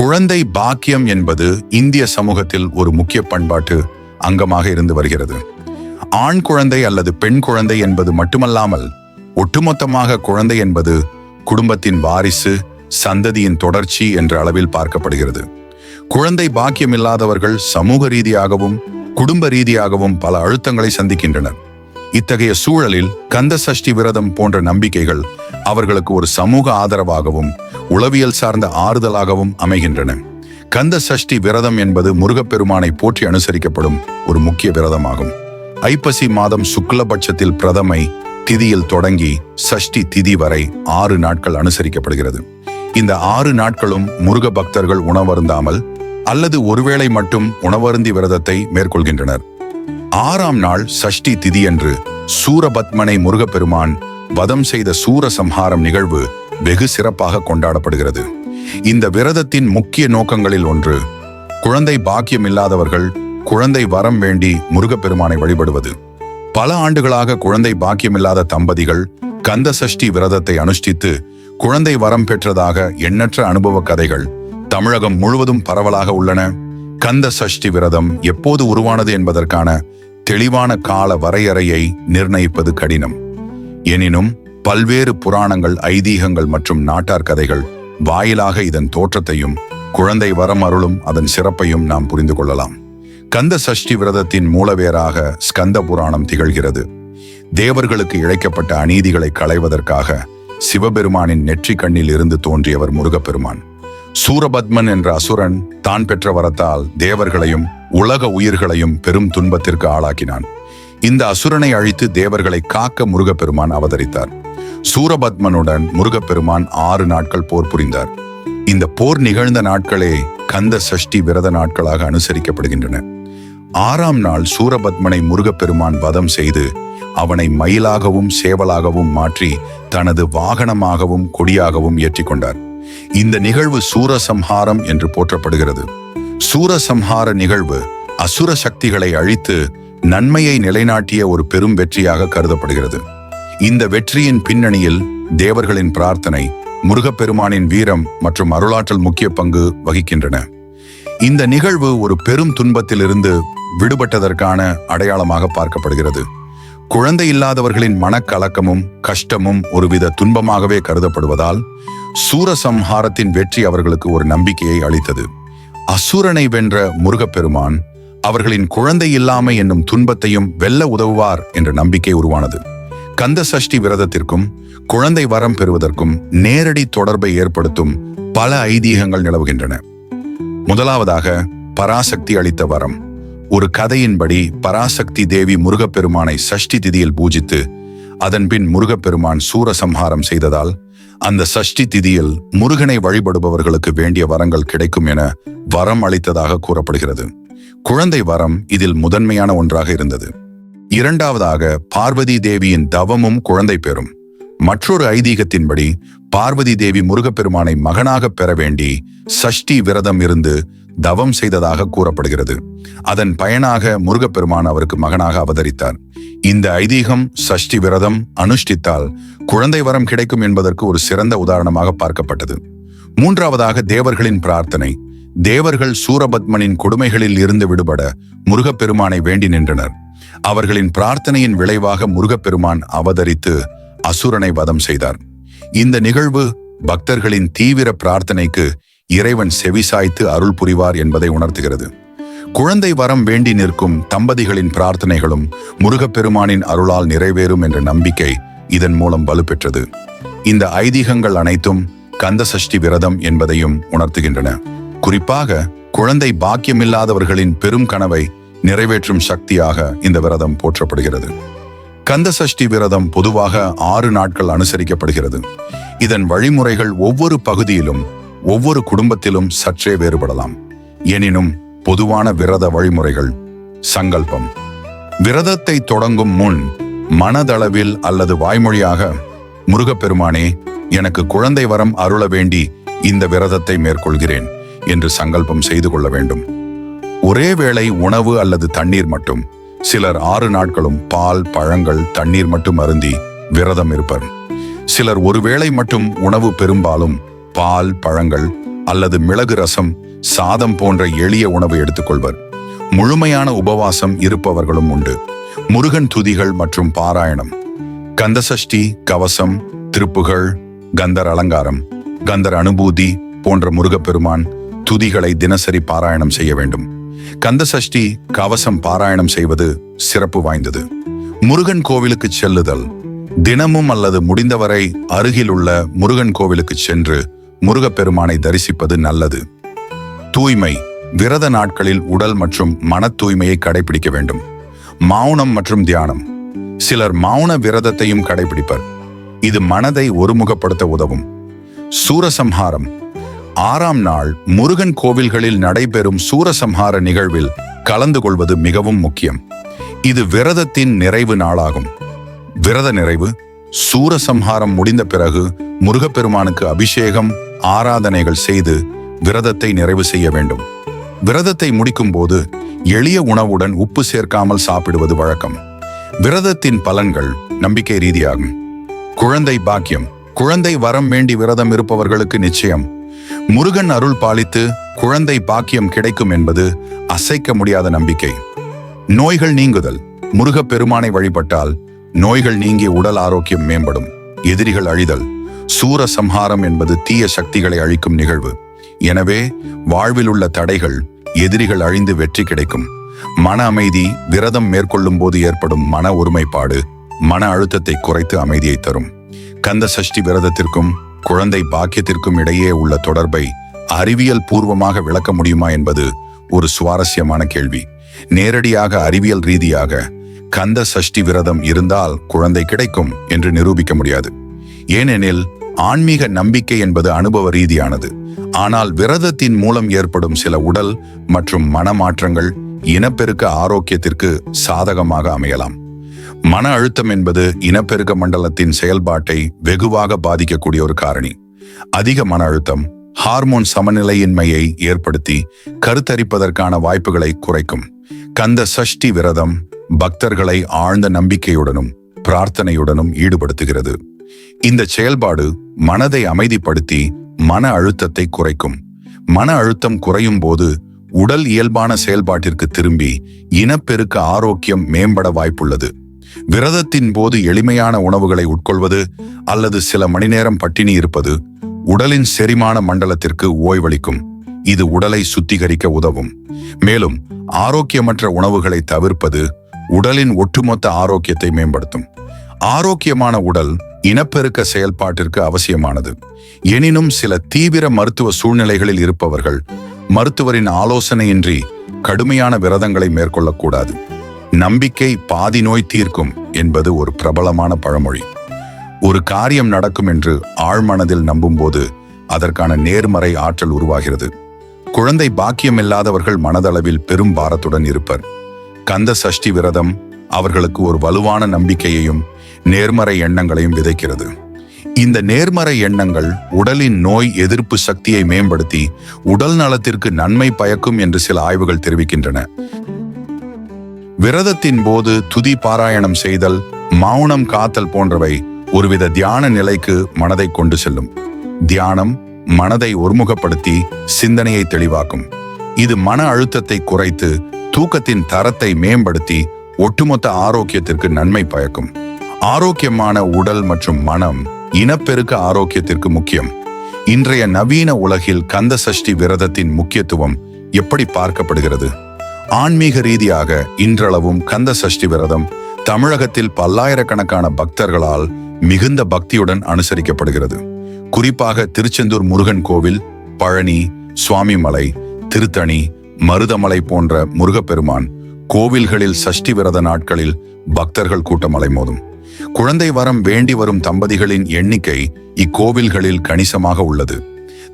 குழந்தை பாக்கியம் என்பது இந்திய சமூகத்தில் ஒரு முக்கிய பண்பாட்டு அங்கமாக இருந்து வருகிறது. ஆண் குழந்தை அல்லது பெண் குழந்தை என்பது மட்டுமல்லாமல் ஒட்டுமொத்தமாக குழந்தை என்பது குடும்பத்தின் வாரிசு சந்ததியின் தொடர்ச்சி என்ற அளவில் பார்க்கப்படுகிறது. குழந்தை பாக்கியம் இல்லாதவர்கள் சமூக ரீதியாகவும் குடும்ப ரீதியாகவும் பல அழுத்தங்களை சந்திக்கின்றனர். இத்தகைய சூழலில் கந்த சஷ்டி விரதம் போன்ற நம்பிக்கைகள் அவர்களுக்கு ஒரு சமூக ஆதரவாகவும் உளவியல் சார்ந்த ஆறுதலாகவும் அமைகின்றன. கந்த சஷ்டி விரதம் என்பது முருகப்பெருமானை போற்றி அனுசரிக்கப்படும் ஒரு முக்கிய விரதமாகும். ஐப்பசி மாதம் சுக்லபட்சத்தில் பிரதமை திதியில் தொடங்கி சஷ்டி திதி வரை ஆறு நாட்கள் அனுசரிக்கப்படுகிறது. இந்த ஆறு நாட்களும் முருக பக்தர்கள் உணவருந்தாமல் அல்லது ஒருவேளை மட்டும் உணவருந்தி விரதத்தை மேற்கொள்கின்றனர். ஆறாம் நாள் சஷ்டி திதியன்று சூரபத்மனை முருகப்பெருமான் வதம் செய்த சூரசம்ஹாரம் நிகழ்வு வெகு சிறப்பாக கொண்டாடப்படுகிறது. இந்த விரதத்தின் முக்கிய நோக்கங்களில் ஒன்று குழந்தை பாக்கியம் இல்லாதவர்கள் குழந்தை வரம் வேண்டி முருகப்பெருமானை வழிபடுவது. பல ஆண்டுகளாக குழந்தை பாக்கியமில்லாத தம்பதிகள் கந்த சஷ்டி விரதத்தை அனுஷ்டித்து குழந்தை வரம் பெற்றதாக எண்ணற்ற அனுபவ கதைகள் தமிழகம் முழுவதும் பரவலாக உள்ளன. கந்த சஷ்டி விரதம் எப்போது உருவானது என்பதற்கான தெளிவான கால வரையறையை நிர்ணயிப்பது கடினம். எனினும் பல்வேறு புராணங்கள் ஐதீகங்கள் மற்றும் நாட்டார் கதைகள் வாயிலாக இதன் தோற்றத்தையும் குழந்தை வரம் அருளும் அதன் சிறப்பையும் நாம் புரிந்து கொள்ளலாம். கந்த சஷ்டி விரதத்தின் மூலவேராக ஸ்கந்த புராணம் திகழ்கிறது. தேவர்களுக்கு இழைக்கப்பட்ட அநீதிகளை களைவதற்காக சிவபெருமானின் நெற்றி கண்ணில் இருந்து தோன்றியவர் முருகப்பெருமான். சூரபத்மன் என்ற அசுரன் தான் பெற்ற வரத்தால் தேவர்களையும் உலக உயிர்களையும் பெரும் துன்பத்திற்கு ஆளாக்கினான். இந்த அசுரனை அழித்து தேவர்களை காக்க முருகப்பெருமான் அவதரித்தார். சூரபத்மனுடன் முருகப்பெருமான் ஆறு நாட்கள் போர் புரிந்தார். இந்த போர் நிகழ்ந்த நாட்களே கந்த சஷ்டி விரத நாட்களாக அனுசரிக்கப்படுகின்றன. ஆறாம் நாள் சூரபத்மனை முருகப்பெருமான் வதம் செய்து அவனை மயிலாகவும் சேவலாகவும் மாற்றி தனது வாகனமாகவும் கொடியாகவும் ஏற்றிக்கொண்டார். இந்த நிகழ்வு சூரசம்ஹாரம் என்று போற்றப்படுகிறது. சூரசம்ஹார நிகழ்வு அசுர சக்திகளை அழித்து நன்மையை நிலைநாட்டிய ஒரு பெரும் வெற்றியாக கருதப்படுகிறது. இந்த வெற்றியின் பின்னணியில் தேவர்களின் பிரார்த்தனை முருகப்பெருமானின் வீரம் மற்றும் அருளாற்றல் முக்கிய பங்கு வகிக்கின்றன. இந்த நிகழ்வு ஒரு பெரும் துன்பத்திலிருந்து விடுபட்டதற்கான அடையாளமாக பார்க்கப்படுகிறது. குழந்தை இல்லாதவர்களின் மனக்கலக்கமும் கஷ்டமும் ஒருவித துன்பமாகவே கருதப்படுவதால் சூரசம்ஹாரத்தின் வெற்றி அவர்களுக்கு ஒரு நம்பிக்கையை அளித்தது. அசுரனை வென்ற முருகப்பெருமான் அவர்களின் குழந்தை இல்லாமை என்னும் துன்பத்தையும் வெல்ல உதவுவார் என்ற நம்பிக்கை உருவானது. கந்த சஷ்டி விரதத்திற்கும் குழந்தை வரம் பெறுவதற்கும் நேரடி தொடர்பை ஏற்படுத்தும் பல ஐதீகங்கள் நிலவுகின்றன. முதலாவதாக பராசக்தி அளித்த வரம். ஒரு கதையின்படி பராசக்தி தேவி முருகப்பெருமானை சஷ்டி திதியில் பூஜித்து அதன்பின் முருகப்பெருமான் சூரசம்ஹாரம் செய்ததால் அந்த சஷ்டி திதியில் முருகனை வழிபடுபவர்களுக்கு வேண்டிய வரங்கள் கிடைக்கும் என வரம் அளித்ததாக கூறப்படுகிறது. குழந்தை வரம் இதில் முதன்மையான ஒன்றாக இருந்தது. இரண்டாவதாக பார்வதி தேவியின் தவமும் குழந்தை பெறும். மற்றொரு ஐதீகத்தின்படி பார்வதி தேவி முருகப்பெருமானை மகனாக பெற வேண்டி சஷ்டி விரதம் இருந்து தவம் செய்ததாக கூறப்படுகிறது. அதன் பயனாக முருகப்பெருமான் அவருக்கு மகனாக அவதரித்தார். இந்த ஐதீகம் சஷ்டி விரதம் அனுஷ்டித்தால் குழந்தை வரம் கிடைக்கும் என்பதற்கு ஒரு சிறந்த உதாரணமாக பார்க்கப்பட்டது. மூன்றாவதாக தேவர்களின் பிரார்த்தனை. தேவர்கள் சூரபத்மனின் கொடுமைகளில் இருந்து விடுபட முருகப்பெருமானை வேண்டி நின்றனர். அவர்களின் பிரார்த்தனையின் விளைவாக முருகப்பெருமான் அவதரித்து அசுரனை வதம் செய்தார். இந்த நிகழ்வு பக்தர்களின் தீவிர பிரார்த்தனைக்கு இறைவன் செவிசாய்த்து அருள் புரிவார் என்பதை உணர்த்துகிறது. குழந்தை வரம் வேண்டி நிற்கும் தம்பதிகளின் பிரார்த்தனைகளும் முருகப்பெருமானின் அருளால் நிறைவேறும் என்ற நம்பிக்கை இதன் மூலம் வலுப்பெற்றது. இந்த ஐதீகங்கள் அனைத்தும் கந்த சஷ்டி விரதம் என்பதையும் உணர்த்துகின்றன. குறிப்பாக குழந்தை பாக்கியமில்லாதவர்களின் பெரும் கனவை நிறைவேற்றும் சக்தியாக இந்த விரதம் போற்றப்படுகிறது. கந்த சஷ்டி விரதம் பொதுவாக ஆறு நாட்கள் அனுசரிக்கப்படுகிறது. இதன் வழிமுறைகள் ஒவ்வொரு பகுதியிலும் ஒவ்வொரு குடும்பத்திலும் சற்றே வேறுபடலாம். எனினும் பொதுவான விரத வழிமுறைகள் சங்கல்பம். விரதத்தை தொடங்கும் முன் மனதளவில் அல்லது வாய்மொழியாக முருகப்பெருமானே எனக்கு குழந்தை வரம் அருள வேண்டி இந்த விரதத்தை மேற்கொள்கிறேன். என்று சங்கல்பம் செய்து கொள்ள வேண்டும். ஒரே வேளை உணவு அல்லது தண்ணீர் மட்டும். சிலர் ஆறு நாட்களும் பால் பழங்கள் தண்ணீர் மட்டும் அருந்தி விரதம் இருப்பர். சிலர் ஒருவேளை மட்டும் உணவு பெரும்பாலும் பால் பழங்கள் அல்லது மிளகு ரசம் சாதம் போன்ற எளிய உணவு எடுத்துக்கொள்வர் முழுமையான உபவாசம் இருப்பவர்களும் உண்டு. முருகன் துதிகள் மற்றும் பாராயணம். கந்தசஷ்டி கவசம் திருப்புகள் கந்தர் அலங்காரம் கந்தர் அனுபூதி போன்ற முருகப்பெருமான் துதிகளை தினசரி பாராயணம் செய்ய வேண்டும். கந்தசஷ்டி கவசம் பாராயணம் செய்வது சிறப்பு வாய்ந்தது. முருகன் கோவிலுக்கு செல்லுதல். தினமும் அல்லது முடிந்தவரை அருகில் உள்ள முருகன் கோவிலுக்கு சென்று முருகப்பெருமானை தரிசிப்பது நல்லது. தூய்மை. விரத நாட்களில் உடல் மற்றும் மன தூய்மையை கடைபிடிக்க வேண்டும். மௌனம் மற்றும் தியானம். சிலர் மௌன விரதத்தையும் கடைபிடிப்பர். இது மனதை ஒருமுகப்படுத்த உதவும். சூரசம்ஹாரம். ஆறாம் நாள் முருகன் கோவில்களில் நடைபெறும் சூரசம்ஹார நிகழ்வில் கலந்து கொள்வது மிகவும் முக்கியம். இது விரதத்தின் நிறைவு நாளாகும். விரத நிறைவு சூரசம்ஹாரம் முடிந்த பிறகு முருகப்பெருமானுக்கு அபிஷேகம் ஆராதனைகள் செய்து விரதத்தை நிறைவு செய்ய வேண்டும். விரதத்தை முடிக்கும் போது எளிய உணவுடன் உப்பு சேர்க்காமல் சாப்பிடுவது வழக்கம். விரதத்தின் பலன்கள் நம்பிக்கை ரீதியாகும். குழந்தை பாக்கியம் குழந்தை வரம் வேண்டி விரதம் இருப்பவர்களுக்கு நிச்சயம். முருகன் அருள் பாலித்து குழந்தை பாக்கியம் கிடைக்கும் என்பது அசைக்க முடியாத நம்பிக்கை. நோய்கள் நீங்குதல். முருகப் பெருமானை வழிபட்டால் நோய்கள் நீங்கி உடல் ஆரோக்கியம் மேம்படும். எதிரிகள் அழிதல். சூர சம்ஹாரம் என்பது தீய சக்திகளை அழிக்கும் நிகழ்வு. எனவே வாழ்வில் உள்ள தடைகள் எதிரிகள் அழிந்து வெற்றி கிடைக்கும். மன அமைதி விரதம் மேற்கொள்ளும் போது ஏற்படும் மன ஒருமைப்பாடு மன அழுத்தத்தை குறைத்து அமைதியை தரும். கந்த சஷ்டி விரதத்திற்கும் குழந்தை பாக்கியத்திற்கும் இடையே உள்ள தொடர்பை அறிவியல் பூர்வமாக விளக்க முடியுமா என்பது ஒரு சுவாரஸ்யமான கேள்வி. நேரடியாக அறிவியல் ரீதியாக கந்த சஷ்டி விரதம் இருந்தால் குழந்தை கிடைக்கும் என்று நிரூபிக்க முடியாது. ஏனெனில் ஆன்மீக நம்பிக்கை என்பது அனுபவ ரீதியானது. ஆனால் விரதத்தின் மூலம் ஏற்படும் சில உடல் மற்றும் மனமாற்றங்கள் இனப்பெருக்க ஆரோக்கியத்திற்கு சாதகமாக அமையலாம். மன அழுத்தம் என்பது இனப்பெருக்க மண்டலத்தின் செயல்பாட்டை வெகுவாக பாதிக்கக்கூடிய ஒரு காரணி. அதிக மன அழுத்தம் ஹார்மோன் சமநிலையின்மையை ஏற்படுத்தி கருத்தரிப்பதற்கான வாய்ப்புகளை குறைக்கும். கந்த சஷ்டி விரதம் பக்தர்களை ஆழ்ந்த நம்பிக்கையுடனும் பிரார்த்தனையுடனும் ஈடுபடுத்துகிறது. இந்த செயல்பாடு மனதை அமைதிப்படுத்தி மன அழுத்தத்தை குறைக்கும். மன அழுத்தம் குறையும் போது உடல் இயல்பான செயல்பாட்டிற்கு திரும்பி இனப்பெருக்க ஆரோக்கியம் மேம்பட வாய்ப்புள்ளது. விரதத்தின் போது எளிமையான உணவுகளை உட்கொள்வது அல்லது சில மணி நேரம் பட்டினி இருப்பது உடலின் செரிமான மண்டலத்திற்கு ஓய்வளிக்கும். இது உடலை சுத்திகரிக்க உதவும். மேலும் ஆரோக்கியமற்ற உணவுகளை தவிர்ப்பது உடலின் ஒட்டுமொத்த ஆரோக்கியத்தை மேம்படுத்தும். ஆரோக்கியமான உடல் இனப்பெருக்க செயல்பாட்டிற்கு அவசியமானது. எனினும் சில தீவிர மருத்துவ சூழ்நிலைகளில் இருப்பவர்கள் மருத்துவரின் ஆலோசனையின்றி கடுமையான விரதங்களை மேற்கொள்ளக்கூடாது. நம்பிக்கை பாதி நோய் தீர்க்கும் என்பது ஒரு பிரபலமான பழமொழி. ஒரு காரியம் நடக்கும் என்று ஆழ்மனதில் நம்பும்போது அதற்கான நேர்மறை ஆற்றல் உருவாகிறது. குழந்தை பாக்கியம் இல்லாதவர்கள் மனதளவில் பெரும் பாரத்துடன் இருப்பர். கந்த சஷ்டி விரதம் அவர்களுக்கு ஒரு வலுவான நம்பிக்கையையும் நேர்மறை எண்ணங்களையும் விதைக்கிறது. இந்த நேர்மறை எண்ணங்கள் உடலின் நோய் எதிர்ப்பு சக்தியை மேம்படுத்தி உடல் நலத்திற்கு நன்மை பயக்கும் என்று சில ஆய்வுகள் தெரிவிக்கின்றன. விரதத்தின் போது துதி பாராயணம் செய்தல் மௌனம் காத்தல் போன்றவை ஒருவித தியான நிலைக்கு மனதை கொண்டு செல்லும். தியானம் மனதை ஒருமுகப்படுத்தி சிந்தனையை தெளிவாக்கும். இது மன அழுத்தத்தை குறைத்து தூக்கத்தின் தரத்தை மேம்படுத்தி ஒட்டுமொத்த ஆரோக்கியத்திற்கு நன்மை பயக்கும். ஆரோக்கியமான உடல் மற்றும் மனம் இனப்பெருக்க ஆரோக்கியத்திற்கு முக்கியம். இன்றைய நவீன உலகில் கந்த சஷ்டி விரதத்தின் முக்கியத்துவம் எப்படி பார்க்கப்படுகிறது? ஆன்மீக ரீதியாக இன்றளவும் கந்த சஷ்டி விரதம் தமிழகத்தில் பல்லாயிரக்கணக்கான பக்தர்களால் மிகுந்த பக்தியுடன் அனுசரிக்கப்படுகிறது. குறிப்பாக திருச்செந்தூர் முருகன் கோவில் பழனி சுவாமிமலை திருத்தணி மருதமலை போன்ற முருகப்பெருமான் கோவில்களில் சஷ்டி விரத நாட்களில் பக்தர்கள் கூட்டம் அலைமோதும் குழந்தை வரம் வேண்டி வரும் தம்பதிகளின் எண்ணிக்கை இக்கோவில்களில் கணிசமாக உள்ளது.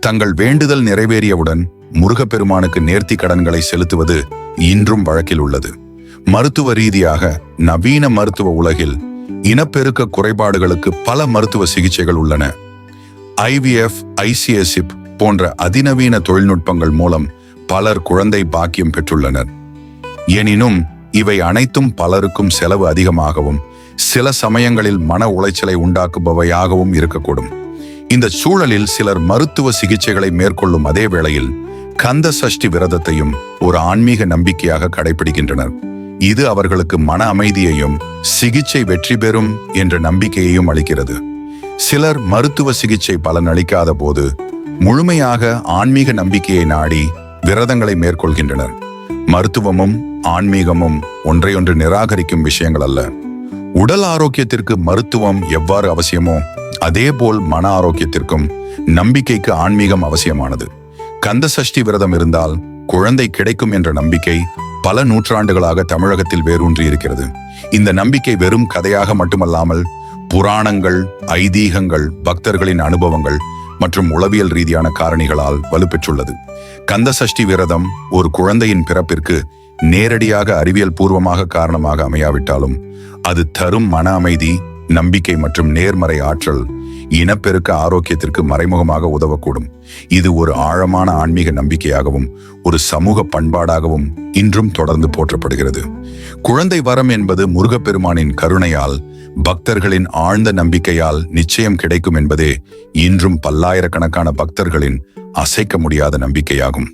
தங்கள் வேண்டுதல் நிறைவேறியவுடன் முருகப்பெருமானுக்கு நேர்த்தி கடன்களை செலுத்துவது இன்றும் வழக்கில் உள்ளது. மருத்துவ ரீதியாக நவீன மருத்துவ உலகில் இனப்பெருக்க குறைபாடுகளுக்கு பல மருத்துவ சிகிச்சைகள் உள்ளன. ஐவிஎஃப் ஐசிஎஸ்இப் போன்ற அதிநவீன தொழில்நுட்பங்கள் மூலம் பலர் குழந்தை பாக்கியம் பெற்றுள்ளனர். எனினும் இவை அனைத்தும் பலருக்கும் செலவு அதிகமாகவும் சில சமயங்களில் மன உளைச்சலை உண்டாக்குபவையாகவும் இருக்கக்கூடும். இந்த சூழலில் சிலர் மருத்துவ சிகிச்சைகளை மேற்கொள்ளும் அதே வேளையில் கந்த சஷ்டி விரதத்தையும் ஒரு ஆன்மீக நம்பிக்கையாக கடைபிடிக்கின்றனர். இது அவர்களுக்கு மன அமைதியையும் சிகிச்சை வெற்றி பெறும் என்ற நம்பிக்கையையும் அளிக்கிறது. சிலர் மருத்துவ சிகிச்சை பலன் அளிக்காத போது முழுமையாக ஆன்மீக நம்பிக்கையை நாடி விரதங்களை மேற்கொள்கின்றனர். மருத்துவமும் ஆன்மீகமும் ஒன்றையொன்று நிராகரிக்கும் விஷயங்கள் அல்ல. உடல் ஆரோக்கியத்திற்கு மருத்துவம் எவ்வாறு அவசியமோ அதேபோல் மன ஆரோக்கியத்திற்கும் நம்பிக்கைக்கு ஆன்மீகம் அவசியமானது. கந்த சஷ்டி விரதம் இருந்தால் குழந்தை கிடைக்கும் என்ற நம்பிக்கை பல நூற்றாண்டுகளாக தமிழகத்தில் வேரூன்றி இருக்கிறது. இந்த நம்பிக்கை வெறும் கதையாக மட்டுமல்லாமல் புராணங்கள் ஐதீகங்கள் பக்தர்களின் அனுபவங்கள் மற்றும் உளவியல் ரீதியான காரணிகளால் வலுப்பெற்றுள்ளது. கந்த சஷ்டி விரதம் ஒரு குழந்தையின் பிறப்பிற்கு நேரடியாக அறிவியல் பூர்வமாக காரணமாக அமையாவிட்டாலும் அது தரும் மன அமைதி நம்பிக்கை மற்றும் நேர்மறை ஆற்றல் இனப்பெருக்க ஆரோக்கியத்திற்கு மறைமுகமாக உதவக்கூடும். இது ஒரு ஆழமான ஆன்மீக நம்பிக்கையாகவும் ஒரு சமூக பண்பாடாகவும் இன்றும் தொடர்ந்து போற்றப்படுகிறது. குழந்தை வரம் என்பது முருகப்பெருமானின் கருணையால் பக்தர்களின் ஆழ்ந்த நம்பிக்கையால் நிச்சயம் கிடைக்கும் என்பதே இன்றும் பல்லாயிரக்கணக்கான பக்தர்களின் அசைக்க முடியாத நம்பிக்கையாகும்.